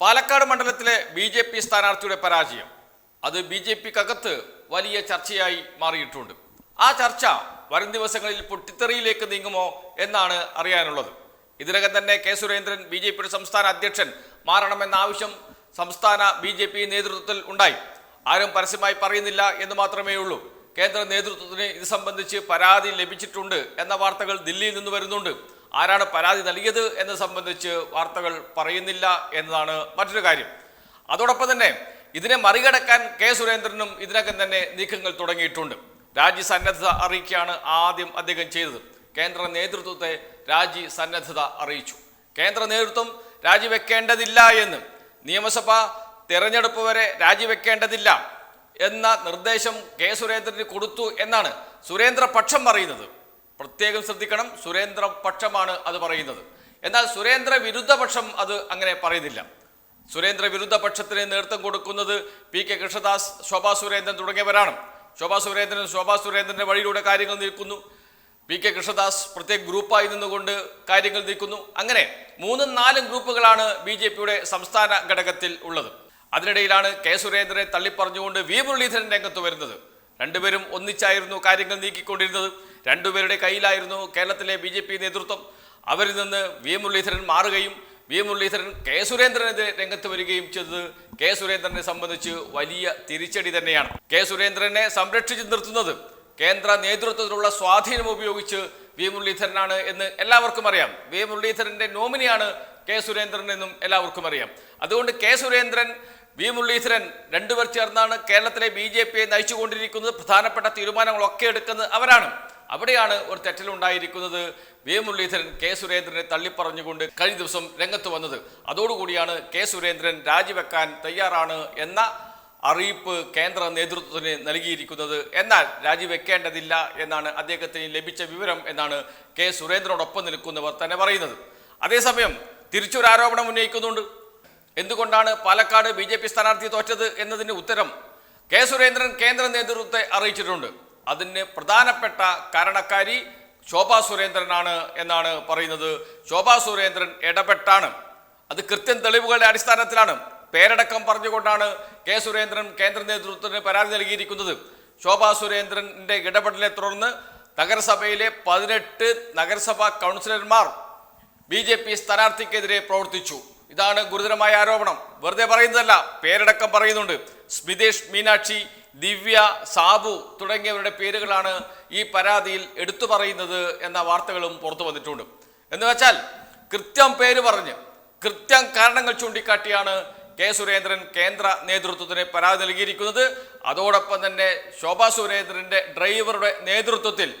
പാലക്കാട് മണ്ഡലത്തിലെ B J P സ്ഥാനാർത്ഥിയുടെ പരാജയം. അത് ബി ജെ പിക്കകത്ത് വലിയ ചർച്ചയായി മാറിയിട്ടുണ്ട്. ആ ചർച്ച വരും ദിവസങ്ങളിൽ പൊട്ടിത്തെറിയിലേക്ക് നീങ്ങുമോ എന്നാണ് അറിയാനുള്ളത്. ഇതിനകം തന്നെ കെ സുരേന്ദ്രൻ ബി ജെ പിയുടെ സംസ്ഥാന അധ്യക്ഷൻ മാറണമെന്ന ആവശ്യം സംസ്ഥാന ബി ജെ പി നേതൃത്വത്തിൽ ഉണ്ടായി. ആരും പരസ്യമായി പറയുന്നില്ല എന്ന് മാത്രമേ ഉള്ളൂ. കേന്ദ്ര നേതൃത്വത്തിന് ഇത് സംബന്ധിച്ച് പരാതി ലഭിച്ചിട്ടുണ്ട് എന്ന വാർത്തകൾ ദില്ലിയിൽ നിന്ന് വരുന്നുണ്ട്. ആരാണ് പരാതി നൽകിയത് എന്ന് സംബന്ധിച്ച് വാർത്തകൾ പറയുന്നില്ല എന്നതാണ് മറ്റൊരു കാര്യം. അതോടൊപ്പം തന്നെ ഇതിനെ മറികടക്കാൻ കെ സുരേന്ദ്രനും ഇതിനകം തന്നെ നീക്കങ്ങൾ തുടങ്ങിയിട്ടുണ്ട്. രാജി സന്നദ്ധത അറിയിക്കുകയാണ് ആദ്യം അദ്ദേഹം ചെയ്തത്. കേന്ദ്ര നേതൃത്വത്തെ രാജി സന്നദ്ധത അറിയിച്ചു. കേന്ദ്ര നേതൃത്വം രാജിവെക്കേണ്ടതില്ല എന്ന് നിയമസഭ തെരഞ്ഞെടുപ്പ് വരെ രാജിവെക്കേണ്ടതില്ല എന്ന നിർദ്ദേശം കെ സുരേന്ദ്രന് കൊടുത്തു എന്നാണ് സുരേന്ദ്ര പക്ഷം പറയുന്നത്. പ്രത്യേകം ശ്രദ്ധിക്കണം. സുരേന്ദ്ര പക്ഷമാണ് അത് പറയുന്നത്. എന്നാൽ സുരേന്ദ്ര വിരുദ്ധ പക്ഷം അത് അങ്ങനെ പറയുന്നില്ല. സുരേന്ദ്ര വിരുദ്ധ പക്ഷത്തിന് നേതൃത്വം കൊടുക്കുന്നത് പി കെ കൃഷ്ണദാസ് ശോഭാ സുരേന്ദ്രൻ തുടങ്ങിയവരാണ്. ശോഭാ സുരേന്ദ്രൻ ശോഭാ സുരേന്ദ്രന്റെ വഴിയിലൂടെ കാര്യങ്ങൾ നിൽക്കുന്നു പി കെ കൃഷ്ണദാസ് പ്രത്യേക ഗ്രൂപ്പായി നിന്നുകൊണ്ട് കാര്യങ്ങൾ നീക്കുന്നു. അങ്ങനെ മൂന്നും നാലും ഗ്രൂപ്പുകളാണ് ബി ജെ പിയുടെ സംസ്ഥാന ഘടകത്തിൽ ഉള്ളത്. അതിനിടയിലാണ് കെ സുരേന്ദ്രനെ തള്ളിപ്പറഞ്ഞുകൊണ്ട് വി മുരളീധരൻ രംഗത്ത് വരുന്നത്. രണ്ടുപേരും ഒന്നിച്ചായിരുന്നു കാര്യങ്ങൾ നീക്കിക്കൊണ്ടിരുന്നത്. രണ്ടുപേരുടെ കയ്യിലായിരുന്നു കേരളത്തിലെ ബി ജെ പി നേതൃത്വം. അവരിൽ നിന്ന് വി മുരളീധരൻ മാറുകയും വി മുരളീധരൻ കെ സുരേന്ദ്രനെതിരെ രംഗത്ത് വരികയും ചെയ്തത് കെ സുരേന്ദ്രനെ സംബന്ധിച്ച് വലിയ തിരിച്ചടി തന്നെയാണ്. കെ സുരേന്ദ്രനെ സംരക്ഷിച്ചു നിർത്തുന്നത് കേന്ദ്ര നേതൃത്വത്തിലുള്ള സ്വാധീനം ഉപയോഗിച്ച് വി മുരളീധരനാണ് എന്ന് എല്ലാവർക്കും അറിയാം. വി മുരളീധരന്റെ നോമിനിയാണ് കെ സുരേന്ദ്രൻ എന്നും എല്ലാവർക്കും അറിയാം. അതുകൊണ്ട് കെ സുരേന്ദ്രൻ വി മുരളീധരൻ രണ്ടുപേർ ചേർന്നാണ് കേരളത്തിലെ ബി ജെ പിയെ നയിച്ചുകൊണ്ടിരിക്കുന്നത്. പ്രധാനപ്പെട്ട തീരുമാനങ്ങളൊക്കെ എടുക്കുന്നത് അവരാണ്. അവിടെയാണ് ഒരു തെറ്റലുണ്ടായിരിക്കുന്നത്. വി മുരളീധരൻ കെ സുരേന്ദ്രനെ തള്ളിപ്പറഞ്ഞുകൊണ്ട് കഴിഞ്ഞ ദിവസം രംഗത്ത് വന്നത്. അതോടുകൂടിയാണ് കെ സുരേന്ദ്രൻ രാജിവെക്കാൻ തയ്യാറാണ് എന്ന അറിയിപ്പ് കേന്ദ്ര നേതൃത്വത്തിന് നൽകിയിരിക്കുന്നത്. എന്നാൽ രാജിവെക്കേണ്ടതില്ല എന്നാണ് അദ്ദേഹത്തിന് ലഭിച്ച വിവരം എന്നാണ് കെ സുരേന്ദ്രനോടൊപ്പം നിൽക്കുന്നവർ തന്നെ പറയുന്നത്. അതേസമയം തിരിച്ചൊരു ആരോപണം ഉന്നയിക്കുന്നുണ്ട്. എന്തുകൊണ്ടാണ് പാലക്കാട് ബി ജെ പി സ്ഥാനാർത്ഥി തോറ്റത് എന്നതിന് ഉത്തരം കെ സുരേന്ദ്രൻ കേന്ദ്ര നേതൃത്വത്തെ അറിയിച്ചിട്ടുണ്ട്. അതിന് പ്രധാനപ്പെട്ട കാരണക്കാരി ശോഭാ സുരേന്ദ്രനാണ് എന്നാണ് പറയുന്നത്. ശോഭാ സുരേന്ദ്രൻ ഇടപെട്ടാണ്. അത് കൃത്യം തെളിവുകളുടെ അടിസ്ഥാനത്തിലാണ്. പേരടക്കം പറഞ്ഞുകൊണ്ടാണ് കെ സുരേന്ദ്രൻ കേന്ദ്ര നേതൃത്വത്തിന് പരാതി നൽകിയിരിക്കുന്നത്. ശോഭാ സുരേന്ദ്രന്റെ ഇടപെടലിനെ തുടർന്ന് നഗരസഭയിലെ പതിനെട്ട് നഗരസഭാ കൗൺസിലർമാർ ബി ജെ പി സ്ഥാനാർത്ഥിക്കെതിരെ പ്രവർത്തിച്ചു. ഇതാണ് ഗുരുതരമായ ആരോപണം. വെറുതെ പറയുന്നതല്ല പേരടക്കം പറയുന്നുണ്ട്. സ്മിതേഷ് മീനാക്ഷി ദിവ്യ സാബു തുടങ്ങിയവരുടെ പേരുകളാണ് ഈ പരാതിയിൽ എടുത്തു പറയുന്നത് എന്ന വാർത്തകളും പുറത്തു വന്നിട്ടുണ്ട്. എന്ന് വെച്ചാൽ കൃത്യം പേര് പറഞ്ഞ് കൃത്യം കാരണങ്ങൾ ചൂണ്ടിക്കാട്ടിയാണ് കെ സുരേന്ദ്രൻ കേന്ദ്ര നേതൃത്വത്തിന് പരാതി നൽകിയിരിക്കുന്നത്. അതോടൊപ്പം തന്നെ ശോഭാ സുരേന്ദ്രന്റെ ഡ്രൈവറുടെ നേതൃത്വത്തിൽ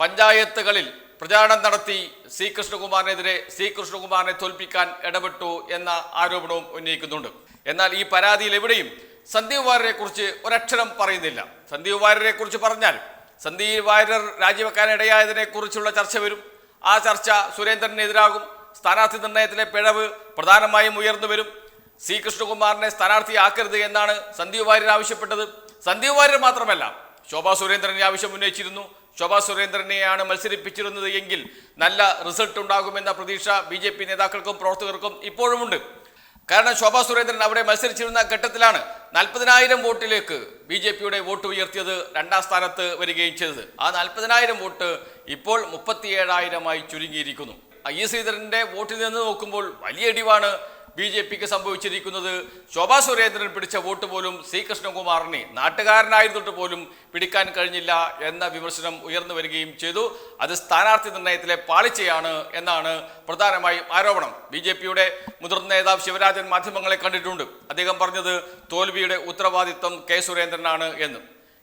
പഞ്ചായത്തുകളിൽ പ്രചാരണം നടത്തി സി കൃഷ്ണകുമാറിനെതിരെ സി കൃഷ്ണകുമാറിനെ തോൽപ്പിക്കാൻ ഇടപെട്ടു എന്ന ആരോപണവും ഉന്നയിക്കുന്നുണ്ട്. എന്നാൽ ഈ പരാതിയിൽ എവിടെയും സന്ദീപ് വാര്യരെ കുറിച്ച് ഒരക്ഷരം പറയുന്നില്ല. സന്ദീപ് വാര്യരെ കുറിച്ച് പറഞ്ഞാൽ സന്ദീപ് വാര്യർ രാജിവെക്കാൻ ഇടയായതിനെ കുറിച്ചുള്ള ചർച്ച വരും. ആ ചർച്ച സുരേന്ദ്രനെതിരാകും സ്ഥാനാർത്ഥി നിർണയത്തിലെ പിഴവ് പ്രധാനമായും ഉയർന്നു വരും. സി കൃഷ്ണകുമാറിനെ സ്ഥാനാർത്ഥിയാക്കരുത് എന്നാണ് സന്ദീപ് വാര്യർ ആവശ്യപ്പെട്ടത്. സന്ദീപ് വാര്യർ മാത്രമല്ല ശോഭാ സുരേന്ദ്രൻ ആവശ്യം ഉന്നയിച്ചിരുന്നു. ശോഭാ സുരേന്ദ്രനെയാണ് മത്സരിപ്പിച്ചിരുന്നത് എങ്കിൽ നല്ല റിസൾട്ട് ഉണ്ടാകുമെന്ന പ്രതീക്ഷ ബി ജെ പി നേതാക്കൾക്കും പ്രവർത്തകർക്കും ഇപ്പോഴുമുണ്ട്. കാരണം ശോഭാ സുരേന്ദ്രൻ അവിടെ മത്സരിച്ചിരുന്ന ഘട്ടത്തിലാണ് നാൽപ്പതിനായിരം വോട്ടിലേക്ക് ബി ജെ പിയുടെ വോട്ട് ഉയർത്തിയത് രണ്ടാം സ്ഥാനത്ത് വരികയും ചെയ്തത്. ആ നാൽപ്പതിനായിരം വോട്ട് ഇപ്പോൾ മുപ്പത്തിയേഴായിരമായി ചുരുങ്ങിയിരിക്കുന്നു. ഐ എസ് ശ്രീധരന്റെ വോട്ടിൽ നിന്ന് നോക്കുമ്പോൾ വലിയ ഇടിവാണ് ബി ജെ പിക്ക് സംഭവിച്ചിരിക്കുന്നത് ശോഭാ സുരേന്ദ്രൻ പിടിച്ച വോട്ട് പോലും സി കൃഷ്ണകുമാറിനെ നാട്ടുകാരനായിരുന്നിട്ട് പോലും പിടിക്കാൻ കഴിഞ്ഞില്ല എന്ന വിമർശനം ഉയർന്നു വരികയും ചെയ്തു. അത് സ്ഥാനാർത്ഥി നിർണയത്തിലെ പാളിച്ചയാണ് എന്നാണ് പ്രധാനമായും ആരോപണം. ബി ജെ പിയുടെ മുതിർന്ന നേതാവ് ശിവരാജൻ മാധ്യമങ്ങളെ കണ്ടിട്ടുണ്ട്. അദ്ദേഹം പറഞ്ഞത് തോൽവിയുടെ ഉത്തരവാദിത്വം കെ സുരേന്ദ്രനാണ് എന്ന്.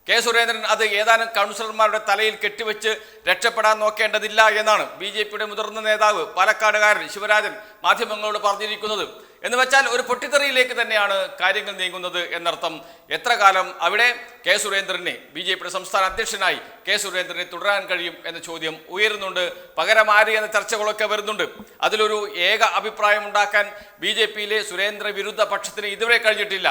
കെ സുരേന്ദ്രൻ അത് ഏതാനും കൗൺസിലർമാരുടെ തലയിൽ കെട്ടിവെച്ച് രക്ഷപ്പെടാൻ നോക്കേണ്ടതില്ല എന്നാണ് ബി ജെ പിയുടെ മുതിർന്ന നേതാവ് പാലക്കാടുകാരൻ ശിവരാജൻ മാധ്യമങ്ങളോട് പറഞ്ഞിരിക്കുന്നത്. എന്ന് വെച്ചാൽ ഒരു പൊട്ടിത്തെറിയിലേക്ക് തന്നെയാണ് കാര്യങ്ങൾ നീങ്ങുന്നത് എന്നർത്ഥം. എത്ര കാലം അവിടെ കെ സുരേന്ദ്രനെ ബി ജെ പിയുടെ സംസ്ഥാന അധ്യക്ഷനായി കെ സുരേന്ദ്രനെ തുടരാൻ കഴിയും എന്ന ചോദ്യം ഉയരുന്നുണ്ട്. പകരമാരി എന്ന ചർച്ചകളൊക്കെ വരുന്നുണ്ട്. അതിലൊരു ഏക അഭിപ്രായം ഉണ്ടാക്കാൻ ബി ജെ പിയിലെ സുരേന്ദ്ര വിരുദ്ധ പക്ഷത്തിന് ഇതുവരെ കഴിഞ്ഞിട്ടില്ല.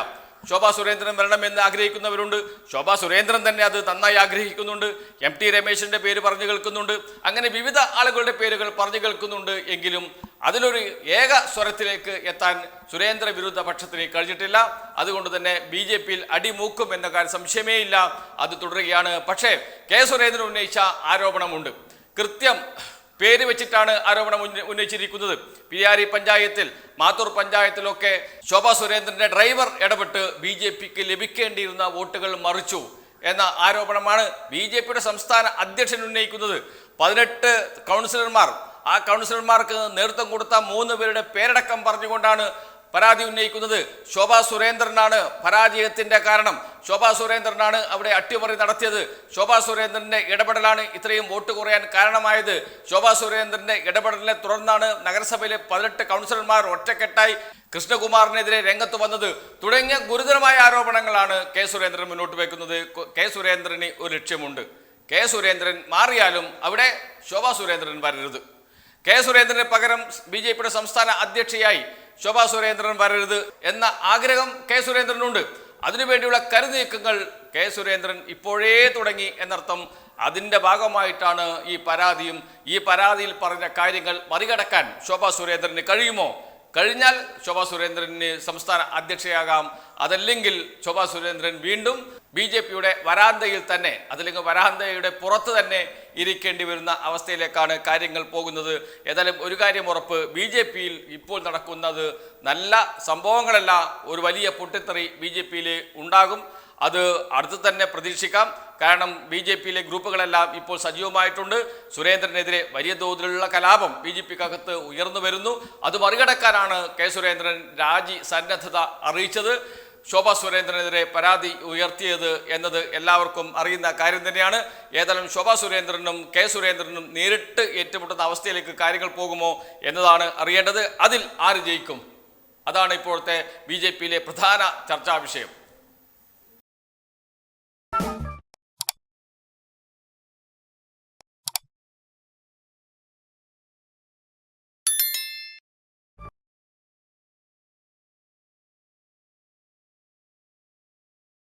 ശോഭാ സുരേന്ദ്രൻ വരണമെന്ന് ആഗ്രഹിക്കുന്നവരുണ്ട്. ശോഭാ സുരേന്ദ്രൻ തന്നെ അത് നന്നായി ആഗ്രഹിക്കുന്നുണ്ട്. എം ടി രമേശിന്റെ പേര് പറഞ്ഞു കേൾക്കുന്നുണ്ട്. അങ്ങനെ വിവിധ ആളുകളുടെ പേരുകൾ പറഞ്ഞു കേൾക്കുന്നുണ്ട് എങ്കിലും അതിലൊരു ഏക സ്വരത്തിലേക്ക് എത്താൻ സുരേന്ദ്ര വിരുദ്ധ പക്ഷത്തിന് കഴിഞ്ഞിട്ടില്ല. അതുകൊണ്ട് തന്നെ ബി ജെ പിയിൽ അടിമൂക്കും എന്ന കാര്യം സംശയമേ ഇല്ല. അത് തുടരുകയാണ്. പക്ഷേ കെ സുരേന്ദ്രൻ ഉന്നയിച്ച ആരോപണമുണ്ട്. കൃത്യം പേര് വെച്ചിട്ടാണ് ആരോപണം ഉന്ന- ഉന്നയിച്ചിരിക്കുന്നത്. പിരിയാരി പഞ്ചായത്തിൽ മാത്തൂർ പഞ്ചായത്തിലൊക്കെ ശോഭാ സുരേന്ദ്രന്റെ ഡ്രൈവർ ഇടപെട്ട് ബി ജെ പിക്ക് ലഭിക്കേണ്ടിയിരുന്ന വോട്ടുകൾ മറിച്ചു എന്ന ആരോപണമാണ് ബി ജെ പിയുടെ സംസ്ഥാന അധ്യക്ഷൻ ഉന്നയിക്കുന്നത്. പതിനെട്ട് കൗൺസിലർമാർ ആ കൗൺസിലർമാർക്ക് നേതൃത്വം കൊടുത്ത മൂന്ന് പേരുടെ പേരടക്കം പറഞ്ഞുകൊണ്ടാണ് പരാതി ഉന്നയിക്കുന്നത് ശോഭാ സുരേന്ദ്രനാണ്. പരാജയത്തിന്റെ കാരണം ശോഭാ സുരേന്ദ്രനാണ് അവിടെ അട്ടിമറി നടത്തിയത്. ശോഭാ സുരേന്ദ്രന്റെ ഇടപെടലാണ് ഇത്രയും വോട്ട് കുറയാൻ കാരണമായത്. ശോഭാ സുരേന്ദ്രന്റെ ഇടപെടലിനെ തുടർന്നാണ് നഗരസഭയിലെ പതിനെട്ട് കൗൺസിലർമാർ ഒറ്റക്കെട്ടായി കൃഷ്ണകുമാറിനെതിരെ രംഗത്ത് വന്നത്. തുടങ്ങിയ ഗുരുതരമായ ആരോപണങ്ങളാണ് കെ സുരേന്ദ്രൻ മുന്നോട്ട് വെക്കുന്നത്. കെ സുരേന്ദ്രന് ഒരു ലക്ഷ്യമുണ്ട്. കെ സുരേന്ദ്രൻ മാറിയാലും അവിടെ ശോഭാ സുരേന്ദ്രൻ വരരുത്. കെ സുരേന്ദ്രന് പകരം ബി സംസ്ഥാന അധ്യക്ഷയായി ശോഭാ സുരേന്ദ്രൻ വരരുത് എന്ന ആഗ്രഹം കെ സുരേന്ദ്രനുണ്ട്. അതിനുവേണ്ടിയുള്ള കരുനീക്കങ്ങൾ കെ സുരേന്ദ്രൻ ഇപ്പോഴേ തുടങ്ങി എന്നർത്ഥം അതിന്റെ ഭാഗമായിട്ടാണ് ഈ പരാതിയും ഈ പരാതിയിൽ പറഞ്ഞ കാര്യങ്ങൾ മറികടക്കാൻ ശോഭാ സുരേന്ദ്രന് കഴിയുമോ? കഴിഞ്ഞാൽ ശോഭാ സുരേന്ദ്രന് സംസ്ഥാന അധ്യക്ഷയാകാം. അതല്ലെങ്കിൽ ശോഭാ സുരേന്ദ്രൻ വീണ്ടും ബി ജെ പിയുടെ വരാന്തയിൽ തന്നെ അതല്ലെങ്കിൽ വരാന്തയുടെ പുറത്ത് തന്നെ ഇരിക്കേണ്ടി വരുന്ന അവസ്ഥയിലേക്കാണ് കാര്യങ്ങൾ പോകുന്നത്. ഏതായാലും ഒരു കാര്യം ഉറപ്പ് ബി ജെ പിയിൽ ഇപ്പോൾ നടക്കുന്നത് നല്ല സംഭവങ്ങളല്ല. ഒരു വലിയ പൊട്ടിത്തെറി ബി ജെ പിയിൽ ഉണ്ടാകും. അത് അടുത്ത് തന്നെ പ്രതീക്ഷിക്കാം. കാരണം ബി ജെ പിയിലെ ഗ്രൂപ്പുകളെല്ലാം ഇപ്പോൾ സജീവമായിട്ടുണ്ട്. സുരേന്ദ്രനെതിരെ വലിയ തോതിലുള്ള കലാപം ബി ജെ പിക്കകത്ത് ഉയർന്നു വരുന്നു. അത് മറികടക്കാനാണ് കെ സുരേന്ദ്രൻ രാജി സന്നദ്ധത അറിയിച്ചത്. ശോഭ സുരേന്ദ്രനെതിരെ പരാതി ഉയർത്തിയത് എന്നത് എല്ലാവർക്കും അറിയുന്ന കാര്യം തന്നെയാണ്. ഏതായാലും ശോഭ സുരേന്ദ്രനും കെ സുരേന്ദ്രനും നേരിട്ട് ഏറ്റുമുട്ടുന്ന അവസ്ഥയിലേക്ക് കാര്യങ്ങൾ പോകുമോ എന്നതാണ് അറിയേണ്ടത്. അതിൽ ആര് ജയിക്കും? അതാണ് ഇപ്പോഴത്തെ ബി പ്രധാന ചർച്ചാ വിഷയം.